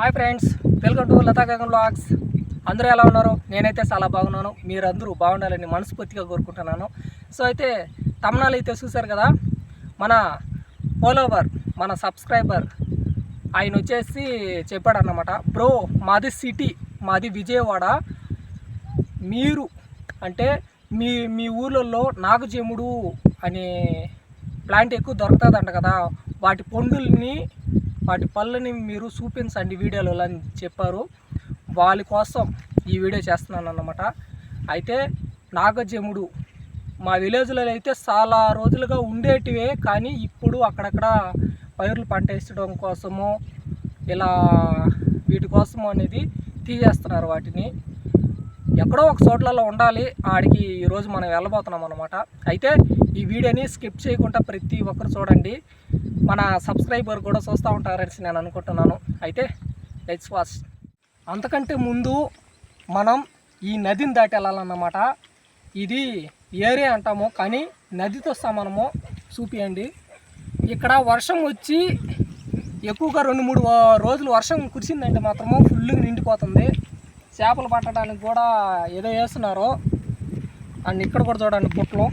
Hi friends welcome to Latha Gagan blogs అందరూ ఎలా ఉన్నారు? నేనైతే చాలా బాగున్నాను. మీరందరూ బాగుండాలని మనస్ఫూర్తిగా కోరుకుంటున్నాను. సో అయితే తమ్నాలు అయితే చూశారు కదా? మన ఫాలోవర్ మన సబ్స్క్రైబర్ ఆయన వచ్చేసి చెప్పాడన్నమాట బ్రో మాది సిటీ మాది విజయవాడ. మీరు అంటే మీ మీ ఊళ్ళల్లో నాగజముడు అనే ప్లాంట్ ఎక్కువ దొరుకుతుందంట కదా. వాటి పండుల్ని వాటి పళ్ళని మీరు చూపించండి వీడియోలో అని చెప్పారు. వాళ్ళ కోసం ఈ వీడియో చేస్తున్నాను అన్నమాట అయితే నాగజముడు మా విలేజ్లో అయితే చాలా రోజులుగా ఉండేటివే కానీ ఇప్పుడు అక్కడక్కడ పైర్లు పంట వేసడం కోసము ఇలా వీటి కోసము అనేది తీసేస్తున్నారు వాటిని. ఎక్కడో ఒక చోట్లలో ఉండాలి ఆడికి ఈరోజు మనం వెళ్ళబోతున్నాం అనమాట అయితే ఈ వీడియోని స్కిప్ చేయకుండా ప్రతి ఒక్కరు చూడండి. మన సబ్స్క్రైబర్ కూడా చూస్తూ ఉంటారని నేను అనుకుంటున్నాను. అయితే లెట్స్ వాచ్ అంతకంటే ముందు మనం ఈ నదిని దాటి వెళ్ళాలన్నమాట ఇది ఏరియా అంటాము కానీ నదితో సమానము చూపియండి. ఇక్కడ వర్షం వచ్చి ఎక్కువగా రెండు మూడు రోజులు వర్షం కురిసిందంటే మాత్రము ఫుల్గా నిండిపోతుంది. చేపలు పట్టడానికి కూడా ఏదో వేస్తున్నారు. అండ్ ఇక్కడ కూడా చూడండి పుట్లు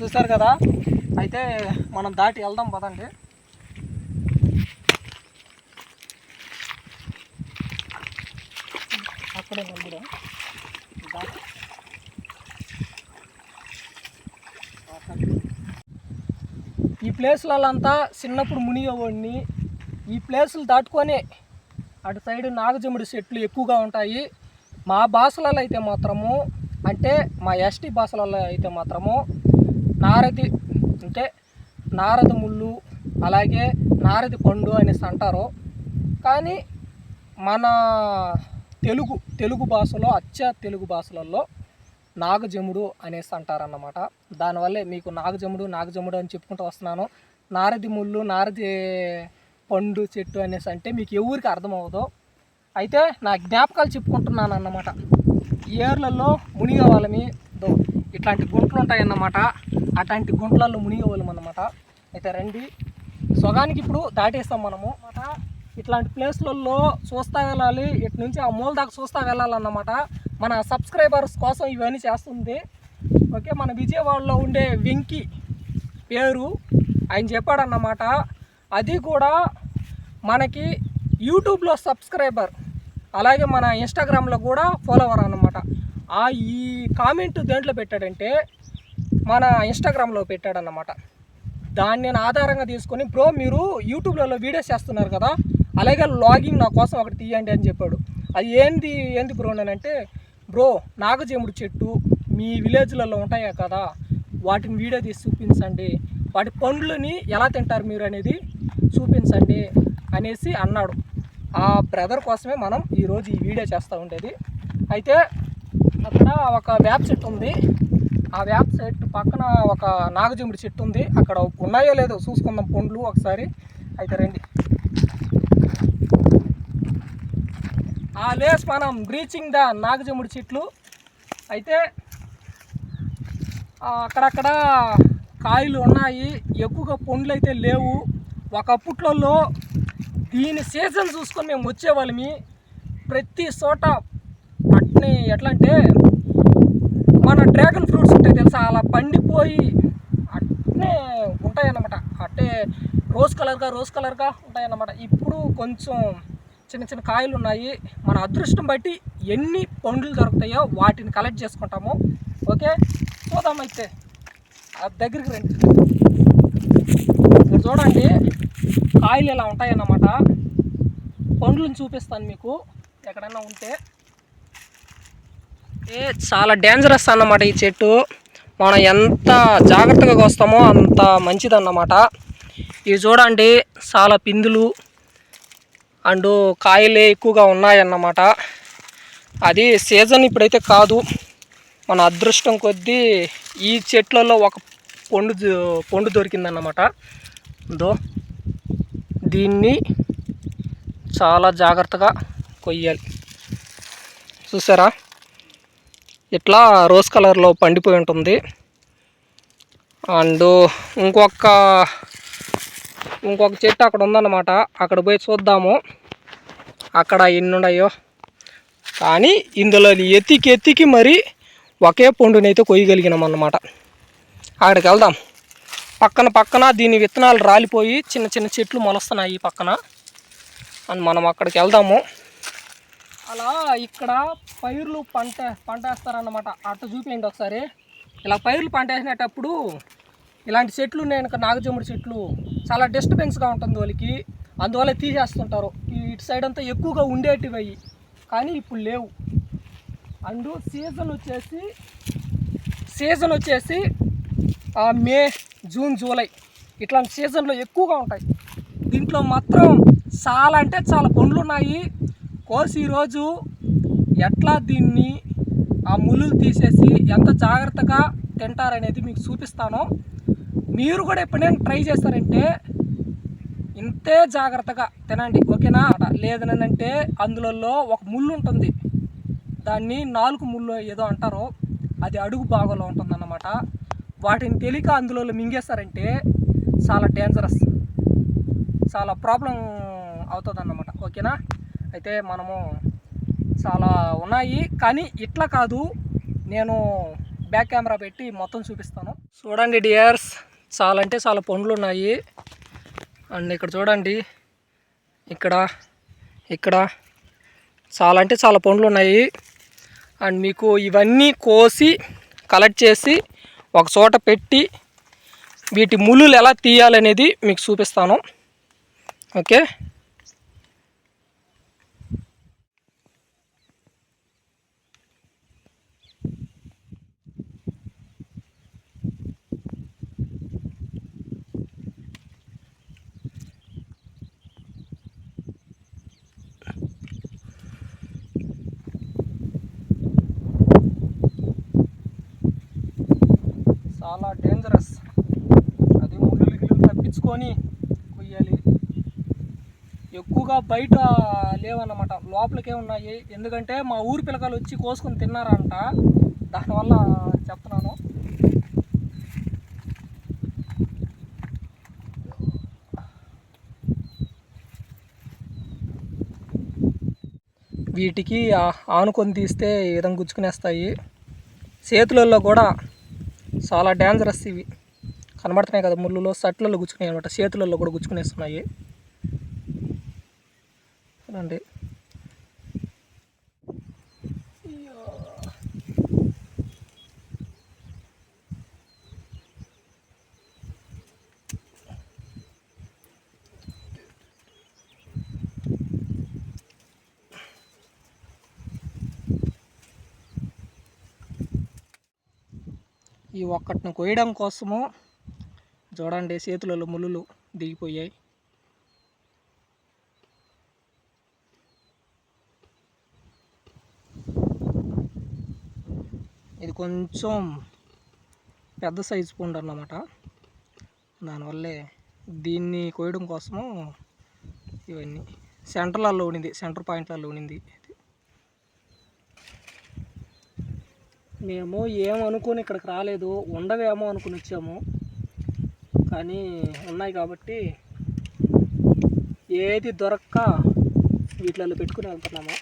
చూసారు కదా? అయితే మనం దాటి వెళ్దాం పదండి. అక్కడే నిలబడు. ఈ ప్లేసులంతా చిన్నప్పుడు మునిగేవాడిని. ఈ ప్లేసులు దాటుకొనే అటు సైడ్ నాగజముడి చెట్లు ఎక్కువగా ఉంటాయి. మా భాషలలో అయితే మాత్రము అంటే మా ఎస్టీ భాషలలో అయితే మాత్రము నారది అంటే నారద ముళ్ళు అలాగే నారది పండు అనేసి అంటారు. కానీ మన తెలుగు తెలుగు భాషలో అచ్చ తెలుగు భాషలలో నాగజముడు అనేసి అంటారన్నమాట. దానివల్లే మీకు నాగజముడు నాగజముడు అని చెప్పుకుంటూ వస్తున్నాను. నారది ముళ్ళు నారది పండు చెట్టు అనేసి అంటే మీకు ఎవరికి అర్థమవుదో అయితే నా జ్ఞాపకాలు చెప్పుకుంటున్నాను అన్నమాట ఈ ఏర్లలో మునిగే వాళ్ళమి దో ఇట్లాంటి గుంటలు ఉంటాయన్నమాట. అట్లాంటి గుంటలలో మునిగే వాళ్ళం అన్నమాట అయితే రండి. సొగానికి ఇప్పుడు దాటేస్తాం మనము. అన్నమాట ఇట్లాంటి ప్లేస్లలో చూస్తా వెళ్ళాలి. ఇటు నుంచి ఆ మూల దాకా చూస్తా వెళ్ళాలన్నమాట. మన సబ్స్క్రైబర్స్ కోసం ఇవన్నీ చేస్తుంది. ఓకే మన విజయవాడలో ఉండే వెంకీ పేరు. ఆయన చెప్పాడన్నమాట. అది కూడా మనకి యూట్యూబ్లో సబ్స్క్రైబర్ అలాగే మన ఇన్స్టాగ్రామ్లో కూడా ఫాలోవర్ అన్నమాట. ఆ ఈ కామెంట్ దేంట్లో పెట్టాడంటే మన ఇన్స్టాగ్రామ్లో పెట్టాడన్నమాట. దాన్ని నేను ఆధారంగా తీసుకొని బ్రో మీరు యూట్యూబ్లలో వీడియోస్ చేస్తున్నారు కదా అలాగే లాగింగ్ నా కోసం ఒకటి తీయండి అని చెప్పాడు. అది ఏంది ఏంది బ్రో అంటే బ్రో నాగజేముడు చెట్టు మీ విలేజ్లలో ఉంటాయా కదా వాటిని వీడియో తీసి చూపించండి వాటి పండ్లని ఎలా తింటారు మీరు అనేది చూపించండి అనేసి అన్నాడు. ఆ బ్రదర్ కోసమే మనం ఈరోజు ఈ వీడియో చేస్తూ ఉండేది. అయితే అక్కడ ఒక వేప చెట్టు ఉంది. ఆ వేప చెట్టు పక్కన ఒక నాగజముడి చెట్టు ఉంది. అక్కడ ఉన్నాయో లేదో చూసుకుందాం పండ్లు ఒకసారి. అయితే రండి. ఆ లేస్ మనం బ్రీచింగ్ ద నాగజముడి చెట్లు. అయితే అక్కడక్కడ కాయలు ఉన్నాయి. ఎక్కువగా పండ్లు అయితే లేవు. ఒకప్పుట్లలో దీని సీజన్ చూసుకొని మేము వచ్చేవాళ్ళమి. ప్రతి చోట వాటిని ఎట్లా అంటే మన డ్రాగన్ ఫ్రూట్స్ ఉంటాయి తెలుసా అలా పండిపోయి అట్నే ఉంటాయన్నమాట. అంటే రోజ్ కలర్గా రోజ్ కలర్గా ఉంటాయన్నమాట. ఇప్పుడు కొంచెం చిన్న చిన్న కాయలు ఉన్నాయి మన అదృష్టం బట్టి ఎన్ని పండ్లు దొరుకుతాయో వాటిని కలెక్ట్ చేసుకుంటాము. ఓకే? చూద్దాం అయితే. ఆ దగ్గరికి రండి. ఇక్కడ చూడండి కాయలు ఇలా ఉంటాయన్నమాట. పండ్లను చూపిస్తాను మీకు. ఎక్కడైనా ఉంటే. చాలా డేంజరస్ అన్నమాట ఈ చెట్టు. మనం ఎంత జాగ్రత్తగా వస్తామో అంత మంచిదన్నమాట. ఇవి చూడండి చాలా పిందులు అండ్ కాయలే ఎక్కువగా ఉన్నాయన్నమాట. అది సీజన్ ఇప్పుడైతే కాదు. మన అదృష్టం కొద్దీ ఈ చెట్లలో ఒక పండు పండు దొరికిందన్నమాట. దో దీన్ని చాలా జాగ్రత్తగా కొయ్యాలి. చూసారా? ఇట్లా రోజ్ కలర్లో పండిపోయి ఉంటుంది. అండ్ ఇంకొక ఇంకొక చెట్టు అక్కడ ఉందన్నమాట. అక్కడ పోయి చూద్దాము. అక్కడ ఎన్ని ఉన్నాయో. కానీ ఇందులో ఎత్తికి ఎత్తికి మరి ఒకే పండునైతే కొయ్యగలిగినాం అన్నమాట. అక్కడికి వెళ్దాం. పక్కన పక్కన దీని విత్తనాలు రాలిపోయి చిన్న చిన్న చెట్లు మొలుస్తున్నాయి పక్కన. అండ్ మనం అక్కడికి వెళ్దాము. అలా ఇక్కడ పైర్లు పంట పంట వేస్తారన్నమాట అట్ట చూపించండి ఒకసారి. ఇలా పైర్లు పంట వేసినప్పుడు ఇలాంటి చెట్లు ఉన్నాయి నాగజముడి చెట్లు చాలా డిస్టర్బెన్స్గా ఉంటుంది వాళ్ళకి. అందువల్ల తీసేస్తుంటారు. ఇటు సైడ్ అంతా ఎక్కువగా ఉండేటివి అవి కానీ ఇప్పుడు లేవు. అండ్ సీజన్ వచ్చేసి సీజన్ వచ్చేసి మే జూన్ జూలై ఇట్లాంటి సీజన్లో ఎక్కువగా ఉంటాయి. దీంట్లో మాత్రం చాలా అంటే చాలా పండ్లు ఉన్నాయి కోసి ఈరోజు ఎట్లా దీన్ని ఆ ముళ్ళు తీసేసి ఎంత జాగ్రత్తగా తింటారనేది మీకు చూపిస్తాను. మీరు కూడా ఎప్పుడైనా ట్రై చేస్తారంటే ఇంతే జాగ్రత్తగా తినండి ఓకేనా? లేదనంటే అందులో ఒక ముళ్ళు ఉంటుంది. దాన్ని నాలుగు ముళ్ళు ఏదో అంటారో. అది అడుగు భాగంలో ఉంటుందన్నమాట. వాటిని తెలియక అందులో మింగేస్తారంటే చాలా డేంజరస్ చాలా ప్రాబ్లం అవుతుంది అన్నమాట ఓకేనా? అయితే మనము చాలా ఉన్నాయి. కానీ ఇట్లా కాదు. నేను బ్యాక్ కెమెరా పెట్టి మొత్తం చూపిస్తాను. చూడండి డియర్స్. చాలా అంటే చాలా పండ్లు ఉన్నాయి. అండ్ ఇక్కడ చూడండి. ఇక్కడ ఇక్కడ. చాలా అంటే చాలా పండ్లు ఉన్నాయి. అండ్ మీకు ఇవన్నీ కోసి కలెక్ట్ చేసి ఒక చోట పెట్టి వీటి ముళ్ళులు ఎలా తీయాలనేది మీకు చూపిస్తాను. ఓకే చాలా డేంజరస్ అది ముళ్ళు గిల్లులు కొయ్యాలి. ఎక్కువగా బయట లేవన్నమాట. లోపలికే ఉన్నాయి. ఎందుకంటే మా ఊరి పిల్లకాయలు వచ్చి కోసుకొని తిన్నారంట. దానివల్ల చెప్తున్నాను. వీటికి ఆనుకొని తీస్తే ఈ విధంగా గుచ్చుకునేస్తాయి. చేతులలో కూడా చాలా డేంజరస్ ఇవి. కనబడుతున్నాయి కదా ముళ్ళులో సట్లలో గుచ్చుకున్నాయి అనమాట చేతులలో కూడా గుచ్చుకునేస్తున్నాయి. చూడండి. ఈ ఒక్కటిని కోయడం కోసము చూడండి చేతులలో ములులు దిగిపోయాయి. ఇది కొంచెం పెద్ద సైజు పండు అన్నమాట. దానివల్లే దీన్ని కోయడం కోసము ఇవన్నీ. సెంటర్లలో ఉండింది సెంటర్ పాయింట్లలో ఉండింది మేము ఏమనుకుని ఇక్కడికి రాలేదు ఉండవేమో అనుకుని వచ్చాము. కానీ ఉన్నాయి కాబట్టి ఏది దొరక్క వీటిలలో పెట్టుకుని వెళ్తున్నాము.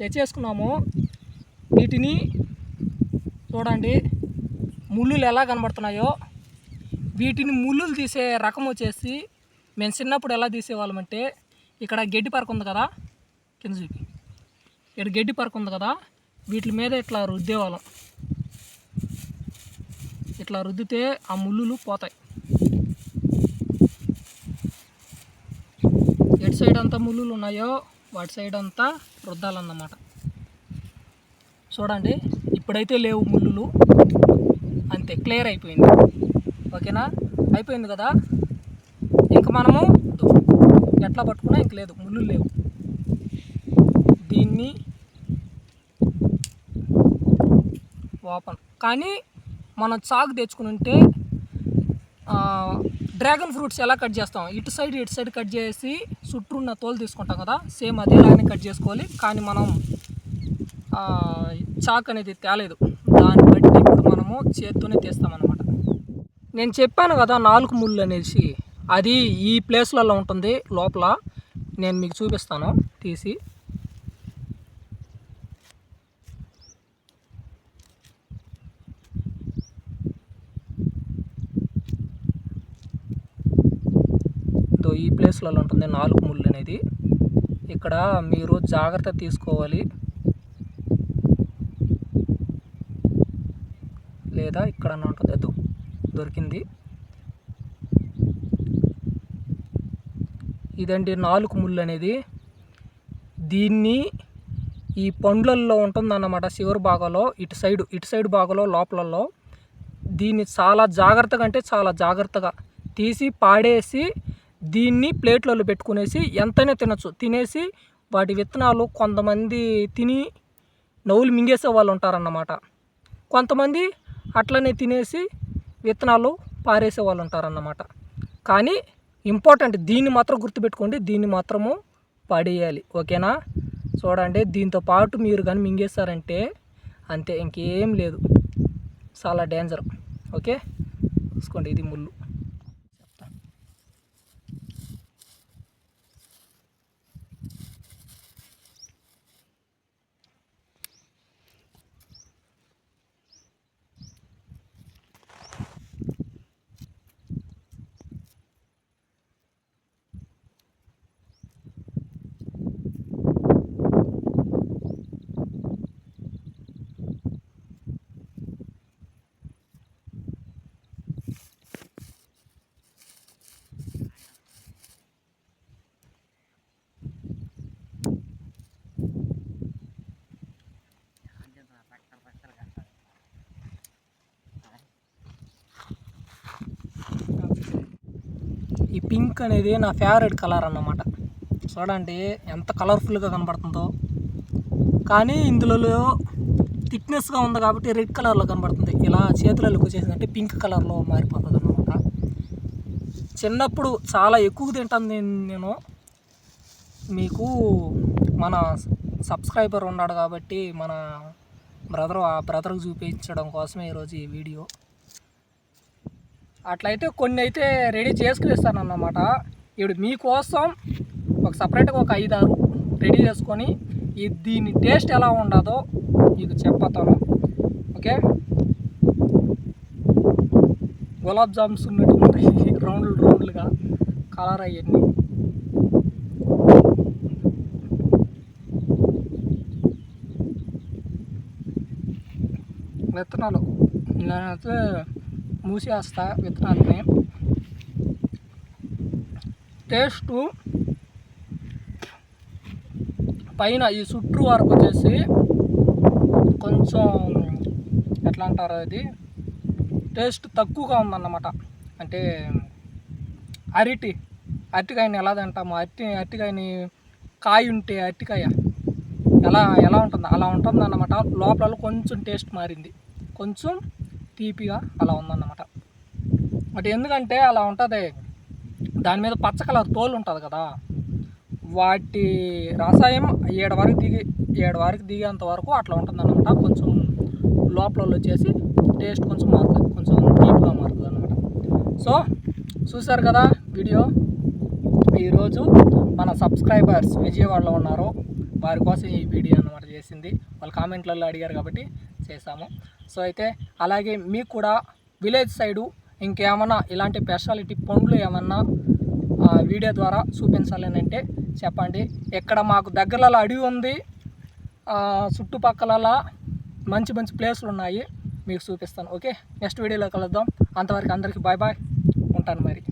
తెచ్చేసుకున్నాము. వీటిని చూడండి ముళ్ళులు ఎలా కనబడుతున్నాయో. వీటిని ముళ్ళులు తీసే రకం వచ్చేసి మేము చిన్నప్పుడు ఎలా తీసేవాళ్ళమంటే ఇక్కడ గడ్డి పరక ఉంది కదా కింద చూపి. ఇక్కడ గడ్డి పరక ఉంది కదా వీటి మీద ఇట్లా రుద్దేవాళ్ళం. ఇట్లా రుద్దితే ఆ ముళ్ళులు పోతాయి. ఎటు సైడ్ అంతా ముళ్ళులు ఉన్నాయో వాటి సైడ్ అంతా రుద్దాలన్నమాట. చూడండి ఇప్పుడైతే లేవు ముళ్ళులు. అంతే క్లియర్ అయిపోయింది. ఓకేనా? అయిపోయింది కదా? మనము ఎట్లా పట్టుకున్నా ఇంక లేదు ముళ్ళు లేవు. దీన్ని ఓపెన్. కానీ మనం చాకు తెచ్చుకుని ఉంటే డ్రాగన్ ఫ్రూట్స్ ఎలా కట్ చేస్తాం? ఇటు సైడ్ ఇటు సైడ్ కట్ చేసి చుట్టూ ఉన్న తోలు తీసుకుంటాం కదా సేమ్ అదేలాగానే కట్ చేసుకోవాలి. కానీ మనం చాక్ అనేది తేలేదు. దాన్ని బట్టి ఇప్పుడు మనము చేత్తోనే తీస్తామన్నమాట. నేను చెప్పాను కదా నాలుగు ముళ్ళు అనేసి. అది ఈ ప్లేస్లలో ఉంటుంది లోపల. నేను మీకు చూపిస్తాను. తీసి. ఈ ప్లేస్లలో ఉంటుంది నాలుగు ముళ్ళు అనేది. ఇక్కడ మీరు జాగ్రత్త తీసుకోవాలి. లేదా ఇక్కడ ఉంటుంది. దొరికింది. ఇదండి నాలుగు ముళ్ళు అనేది దీన్ని ఈ పండ్లల్లో ఉంటుందన్నమాట చివరి భాగంలో ఇటు సైడ్ ఇటు సైడ్ భాగంలో లోపలలో దీన్ని చాలా జాగ్రత్తగా అంటే చాలా జాగ్రత్తగా తీసి పాడేసి దీన్ని ప్లేట్లలో పెట్టుకునేసి ఎంతైనా తినచ్చు. తినేసి వాటి విత్తనాలు కొంతమంది తిని నవ్వులు మింగేసే వాళ్ళు ఉంటారన్నమాట. కొంతమంది అట్లనే తినేసి విత్తనాలు పారేసే వాళ్ళు ఉంటారన్నమాట. కానీ ఇంపార్టెంట్. దీన్ని మాత్రం గుర్తుపెట్టుకోండి. దీన్ని మాత్రము పడేయాలి. ఓకేనా? చూడండి. దీంతో పాటు మీరు కానీ మింగేస్తారంటే అంతే. ఇంకేం లేదు. చాలా డేంజర్. ఓకే? చూసుకోండి. ఇది ముళ్ళు. ఈ పింక్ అనేది నా ఫేవరెట్ కలర్ అన్నమాట. చూడండి ఎంత కలర్ఫుల్గా కనబడుతుందో. కానీ ఇందులో థిక్నెస్గా ఉంది కాబట్టి రెడ్ కలర్లో కనబడుతుంది. ఇలా చేతులకు వచ్చేసిందంటే పింక్ కలర్లో మారిపోతుంది అన్నమాట. చిన్నప్పుడు చాలా ఎక్కువ తింటాను నేను నేను. మీకు మన సబ్స్క్రైబర్ ఉన్నాడు కాబట్టి మన బ్రదర్ ఆ బ్రదర్కి చూపించడం కోసమే ఈరోజు ఈ వీడియో. అట్లయితే కొన్ని అయితే రెడీ చేసుకుని ఇస్తానన్నమాట ఇప్పుడు మీకోసం ఒక సపరేట్గా ఒక ఐదు ఆరు రెడీ చేసుకొని ఈ దీని టేస్ట్ ఎలా ఉండదో మీకు చెప్పతాను. ఓకే? గులాబ్ జామ్స్ ఉన్నట్టు ఉంటాయి రౌండ్లు రౌండ్లుగా కలర్ అవన్నీ విత్తనాలు. నేనైతే మూసేస్తా విత్తనాలని టేస్టు పైన ఈ చుట్టూ వరకు వచ్చేసి కొంచెం ఎట్లా అంటారు అది? టేస్ట్ తక్కువగా ఉందన్నమాట. అంటే అరటి అరటికాయని ఎలా తింటాము అరటి అరటికాయని కాయ ఉంటే అరటికాయ ఎలా ఎలా ఉంటుంది అలా ఉంటుంది అన్నమాట లోపల కొంచెం టేస్ట్ మారింది. కొంచెం తీపిగా అలా ఉందన్నమాట. బట్ ఎందుకంటే అలా ఉంటుంది దాని మీద పచ్చ కలర్ తోలు ఉంటుంది కదా వాటి రసాయం ఏడు వరకు దిగి ఏడు వరకు దిగేంత వరకు అట్లా ఉంటుందన్నమాట. కొంచెం లోపల వచ్చేసి టేస్ట్ కొంచెం మారుతుంది కొంచెం డీప్గా మారుతుంది అనమాట సో చూసారు కదా వీడియో? ఈరోజు మన సబ్స్క్రైబర్స్ విజయవాడలో ఉన్నారు. వారి కోసం ఈ వీడియో అన్నమాట చేసింది. వాళ్ళు కామెంట్లలో అడిగారు కాబట్టి చేసాము సో అయితే అలాగే మీకు కూడా విలేజ్ సైడు ఇంకేమన్నా ఇలాంటి స్పెషాలిటీ పండ్లు ఏమన్నా వీడియో ద్వారా చూపించాలని అంటే చెప్పండి. ఇక్కడ మాకు దగ్గరలో అడవి ఉంది చుట్టుపక్కల మంచి మంచి ప్లేస్లు ఉన్నాయి మీకు చూపిస్తాను. ఓకే? నెక్స్ట్ వీడియోలో కలుద్దాం. అంతవరకు అందరికీ బాయ్ బాయ్. ఉంటాను మరి.